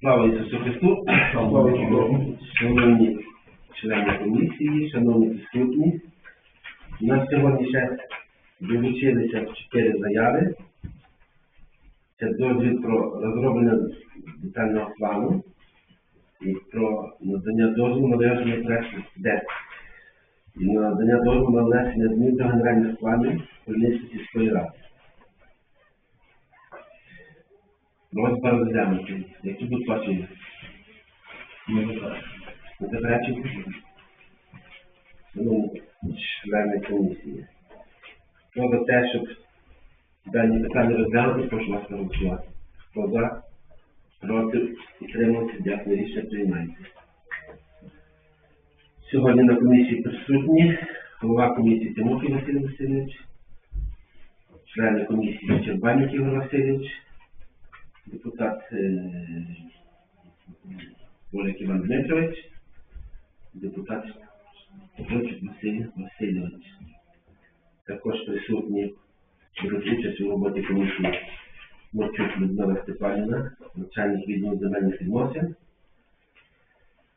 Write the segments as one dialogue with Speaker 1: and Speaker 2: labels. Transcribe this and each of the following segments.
Speaker 1: Слава Ісусу Христу!
Speaker 2: Слава Богу!
Speaker 1: Шановні члени комісії, шановні присутні, у нас сьогодні ще долучилися чотири заяви. Це дозвіл про розроблення детального плану і про надання дозволу на виготовлення проекту ДЕС. І на надання дозволу на внесення змін до генеральних планів Хмельницької сільської ради. Просьба розглянути. Які будуть ваші не заперечуєте? Шановні члени комісії. Хто за те, щоб дані питання розглянути, прошу вас проголосувати. Хто за? Проти? Утримався? Дякую. Рішення приймається. Сьогодні на комісії присутні голова комісії Тимофій Василь Васильович, члени комісії Щербанюк Ігор Васильович, депутат е, Олег Іван Дмитрович, депутат Петрочик Василь Васильович. Також присутні беруть участь у роботі комісії Морчук Людмила Степанівна, начальник відділу земельних відносин,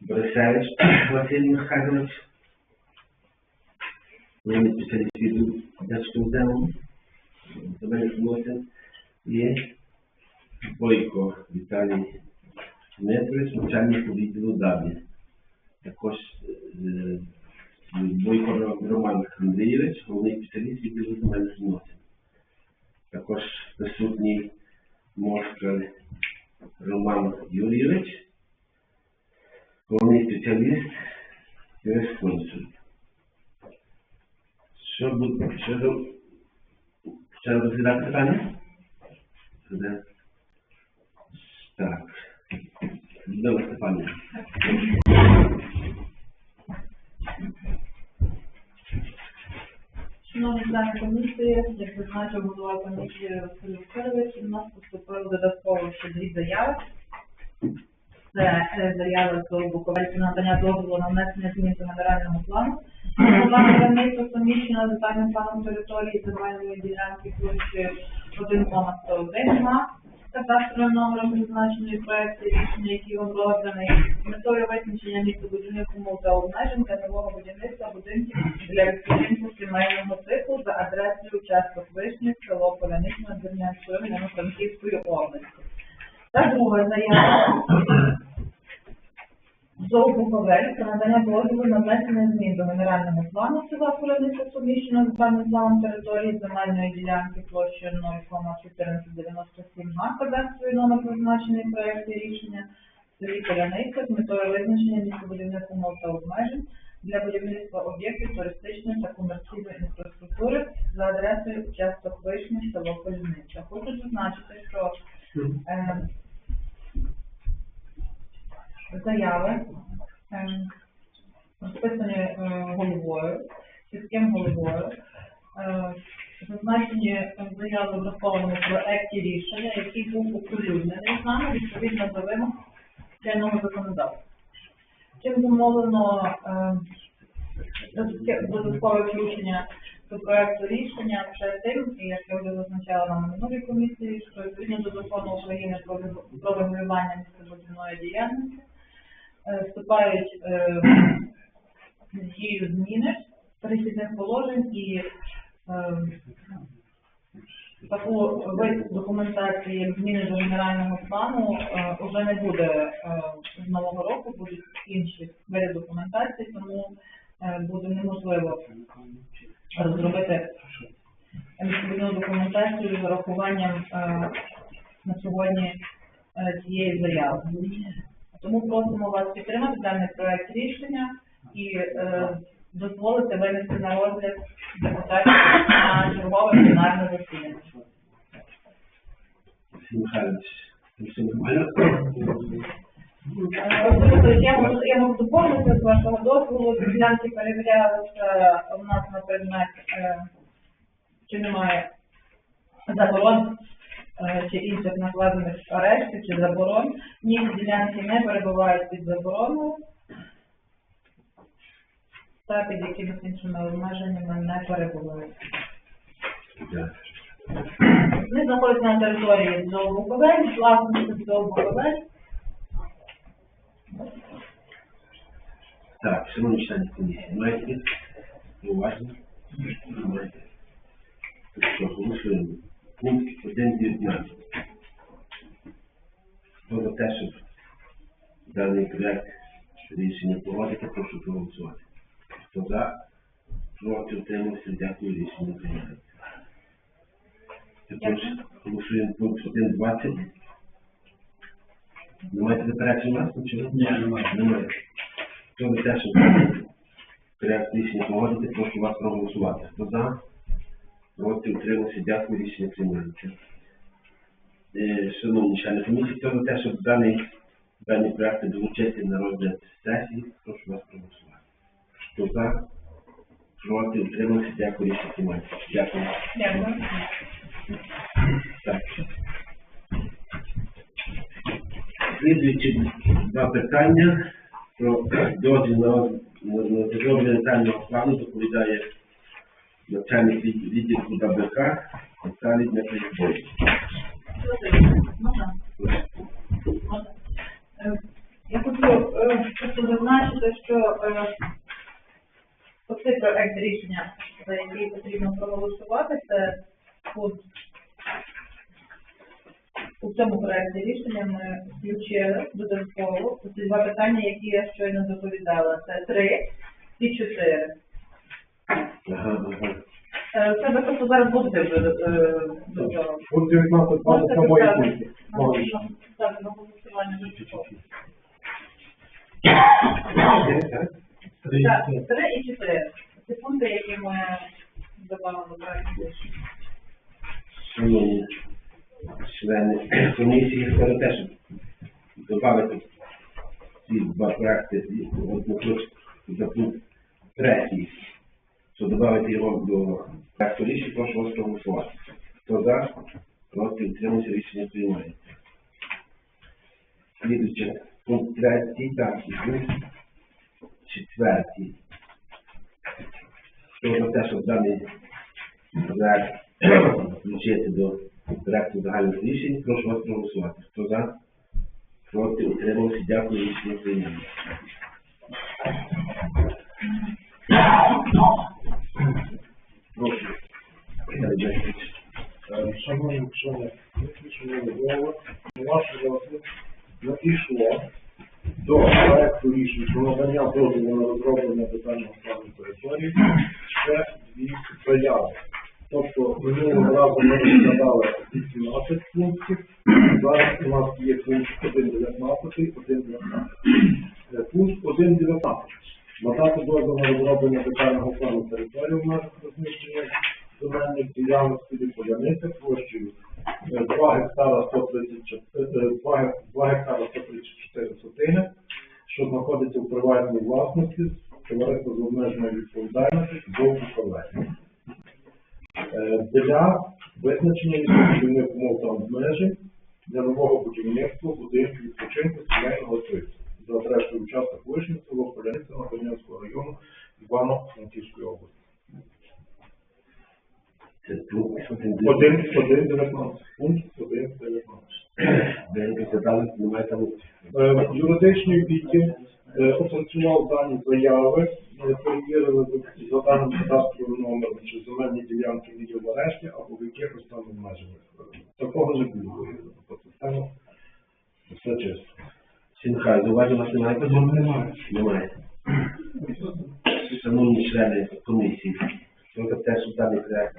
Speaker 1: Борисевич Василь Михайлович, головний спеціаліст відділу Держкомзему, земельних відносин і Бойко Віталій Дмитрович, начальник відділу ДАБІ. Також Бойко Роман Андрійович, головний спеціаліст відділу земельних відносин. Також присутній Москаль Роман Юрійович, головний спеціаліст юрисконсульт. Що буде, що розглядати питання? Так. Людмила Степанівна.
Speaker 3: Шановні члени комісії, як зазначив голова комісії Василь Васильович, у нас поступили додатково ще дві заяви. Це заява до Буковельського надання дозволу на внесення змін до генерального плану. Плану границю суміщено з детальним планом території земельної ділянки площі 1,101 га. Кадастровим номером призначеної проекту рішення, який оброблений, з метою визначення містобудівних умов та обмежень для будівництва будинків для відпочинку сімейного типу за адресою участок Вишнів, село Поляничне, Дернянської Франківської області. Та друга заява ЗОВ Буковель про надання дозволу на внесення змін до генерального плану села Поляничне суміщено з планом території земельної ділянки площею 0,1497 га, кадастровий номер призначений проєкті рішення селі Поляниця з метою визначення містобудівних умов та обмежень для будівництва об'єктів туристичної та комерційної інфраструктури за адресою участок Вишні, село Поляниця. Хочу зазначити, що е, заяви е, розписані е, головою, сільським головою. Е, Зазначені е, заяви в врахованому проекті рішення, який був оприлюднений з нами відповідно до вимог чинного законодавства. Чим е, додатке- додаткове включення до проекту рішення перед тим, і як я вже зазначала на минулій комісії, що відповідно до закону України про регулювання містобудівної діяльності е, вступають е, в дію зміни перехідних положень і е, таку вид документації, як зміни до генерального плану, е, вже не буде е, з нового року, будуть інші види документації, тому е, буде неможливо розробити містобудівну документацію з урахуванням е, на сьогодні е, цієї заяви. Тому просимо вас підтримати даний проект рішення і е, дозволити винести на розгляд депутатів на чергове пленарне засідання.
Speaker 1: Михайлович. Все
Speaker 3: Я можу, доповнити з вашого дозволу. Ділянки перевірялися у нас на предмет, е, чи немає заборон чи інших накладених арештів чи заборон. Ні, ділянки не перебувають під забороною. Та під якимись іншими обмеженнями не перебувають. Вони знаходяться на території ЗОО Буковель, власності ЗОО Буковель.
Speaker 1: Так, шановні члени комісії, маєте? Немає. Так що, голосуємо. Пункт 1.19. Хто за те, щоб даний проект рішення погодити, прошу проголосувати. Хто за, проти, утримався, дякую, рішення прийняється. Також голосуємо пункт 1.20. Не маєте заперечень у нас?
Speaker 2: Ні, немає.
Speaker 1: Немає. Хто за те, щоб проект рішення погодити, прошу вас проголосувати. Хто за? Проти, утримався, дякую, рішення приймається. Е, Шановні члени комісії, хто за те, щоб даний, дані проекти долучити на розгляд сесії, прошу вас проголосувати. Хто за? Проти, утримався, дякую, рішення приймається. Дякую.
Speaker 3: Дякую.
Speaker 1: Так. Слідуючі два питання про дозвіл на розроблення детального плану доповідає начальник від- відділку ДБК Наталій Дмитрович.
Speaker 3: Я хочу е, просто зазначити, що е, оцей проект рішення, за який потрібно проголосувати, це пункт. У цьому проекті рішення ми включили додатково ці два питання, які я щойно доповідала. Це три і чотири.
Speaker 1: Ага, ага.
Speaker 3: Е, Це ви просто зараз будете вже е, до цього.
Speaker 2: Пункт 19 база
Speaker 3: Можете
Speaker 2: самої
Speaker 3: поставити
Speaker 2: пункти.
Speaker 3: на-
Speaker 2: Можеш.
Speaker 3: на- Так, на голосування.
Speaker 1: Так?
Speaker 3: Так, і чотири. Це пункти, які ми добавили до.
Speaker 1: Шановні члени комісії, хто за те, щоб додати ці два проекти точку за пункт третій, що додати його до проекту рішення, прошу вас проголосувати. Хто за, проти, утримався, рішення приймається. Слідуюче, пункт третій, так, і пункт четвертий. Хто за те, щоб даний проект включити до проекту загальних рішень, прошу вас проголосувати. Хто за? Проти, утримався, дякую, рішення прийняли.
Speaker 2: Шановні члени, шановні голови, на ваш розгляд надійшло до проекту рішень про надання дозволу на розроблення детального плану території ще дві заяви. Тобто минулого разу ми розглядали 18 пунктів, зараз у нас є пункт 1.19, 1.19. Е, Пункт 1.19. Надати дозвіл на розроблення детального плану території в межах розміщення земельних ділянок собі поляниця площею 2 гектара 134, е, 2 ге- 2 гектара 134 сотини, що знаходиться в приватній власності товариства з обмеженою відповідальністю до управління. Е, Для визначення відповідних умов та обмежень для нового будівництва будинків відпочинку сімейного типу за адресою участок Вишні, село Поляниця Набонянського району Івано-Франківської області. Один, 19. Пункт 1, 19.
Speaker 1: Ви задали, немає там.
Speaker 2: Е, Юридичний відділ опрацював дані заяви, перевірили за- даним кадастровим номером, чи земельні ділянки є в арешті або в якихось там обмеженнях. Такого не було. Систему все чисто.
Speaker 1: Сінхай, зауважень у вас немає?
Speaker 2: Немає.
Speaker 1: Немає. Шановні члени комісії, хто за те, даний проект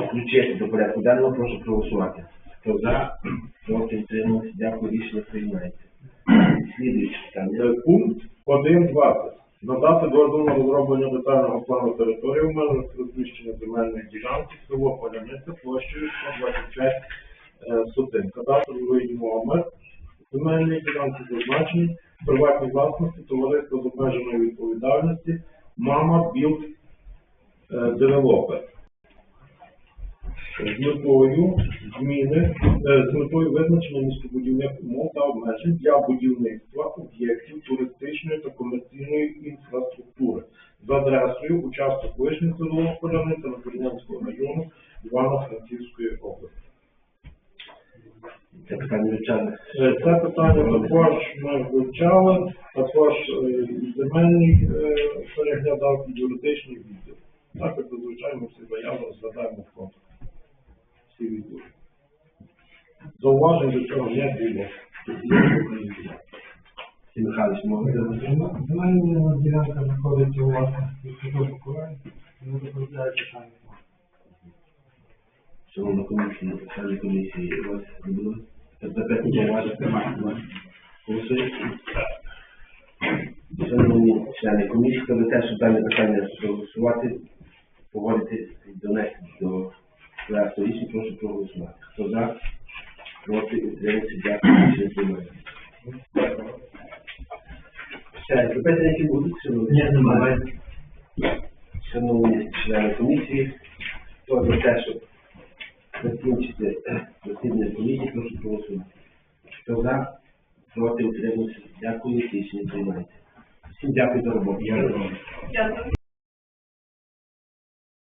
Speaker 1: включити до порядку денного, прошу проголосувати. Хто за, проти, утримався, дякую, рішення приймається. Слідуюче питання.
Speaker 2: Е, Пункт 1.20. Надати дозвіл на розроблення детального плану території в межах розміщення земельних ділянок село Поляниця площею 125 е, сотин. Кадастровий номер земельної ділянки зазначені в приватній власності товариство з обмеженою відповідальності Мама Білд Девелопер. З метою зміни, е, з метою визначення містобудівних умов та обмежень для будівництва об'єктів туристичної та комерційної інфраструктури за адресою участок Вишні село Поляниця Напорнянського району Івано-Франківської області.
Speaker 1: Це питання вивчали.
Speaker 2: Е, Це питання також ми вивчали, також е, земельний переглядав, юридичний відділ. Так, як зазвичай ми всі заяви згадаємо в конкурс. Всі відділи. Зауважень до цього не було.
Speaker 1: Сергій Михайлович, можете?
Speaker 4: Земельна ділянка знаходиться у власності Святого Покорання, не доповідає питання.
Speaker 1: Шановна комісія, члени комісії, у вас не було запитання, уважно, немає. Голосуємо. Шановні члени комісії, хто за те, щоб дане питання проголосувати, погодити і донести до проекту рішення, прошу проголосувати. Хто за, проти, утримався, дякую, рішення приймається. Ще запитання, які будуть, шановні?
Speaker 4: Ні, немає.
Speaker 1: Шановні члени комісії, хто за те, щоб закінчити засідання комісії, прошу проголосувати. Хто за, проти, утримався, дякую, рішення приймається. Всім дякую за роботу.
Speaker 3: Дякую.